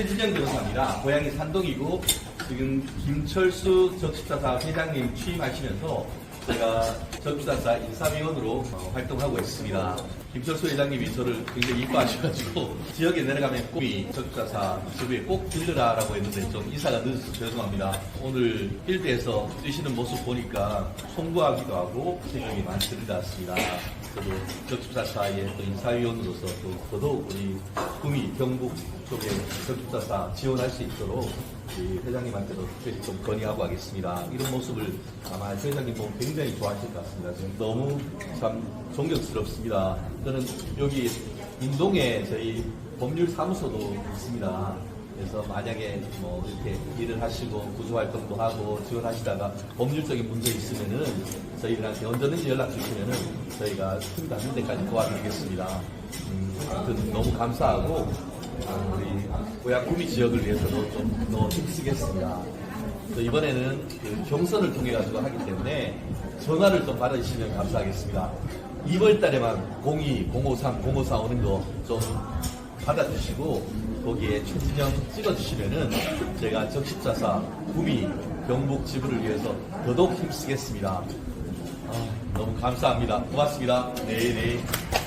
최진영 변호사입니다. 고향이 산동이고 지금 김철수 적십사사 회장님 취임하시면서 제가 적십사사 인사위원으로 어, 활동하고 있습니다. 김철수 회장님이 저를 굉장히 이뻐하셔가지고 지역에 내려가면 꼭이 적십사사 지부에 꼭 들르라라고 했는데 좀 인사가 늦어서 죄송합니다. 오늘 필드에서 뛰시는 모습 보니까 송구하기도 하고 생각이 많이 들은 것 같습니다. 저도 적십사사의 또 인사위원으로서 또 더더욱 우리 구미 경북 쪽에 적십사사 지원할 수 있도록 우리 회장님한테도 특별히 좀 건의하고 하겠습니다. 이런 모습을 아마 회장님 보면 굉장히 좋아하실 것 같습니다. 지금 너무 참 존경스럽습니다. 저는 여기 인동에 저희 법률 사무소도 있습니다. 그래서 만약에 뭐 이렇게 일을 하시고 구조 활동도 하고 지원하시다가 법률적인 문제 있으면은 저희들한테 언제든지 연락 주시면은 저희가 틈 닿는 데까지 도와드리겠습니다. 음, 아무튼 너무 감사하고 어, 우리 고향 구미 지역을 위해서도 좀 더 힘쓰겠습니다. 또 이번에는 그 경선을 통해 가지고 하기 때문에 전화를 좀 받아주시면 감사하겠습니다. 2월 달에만 02, 053, 054 오는 거좀 받아주시고 거기에 최진영 찍어주시면은 제가 적십자사 구미 경북 지부를 위해서 더더욱 힘쓰겠습니다. 아, 너무 감사합니다. 고맙습니다. 네, 네.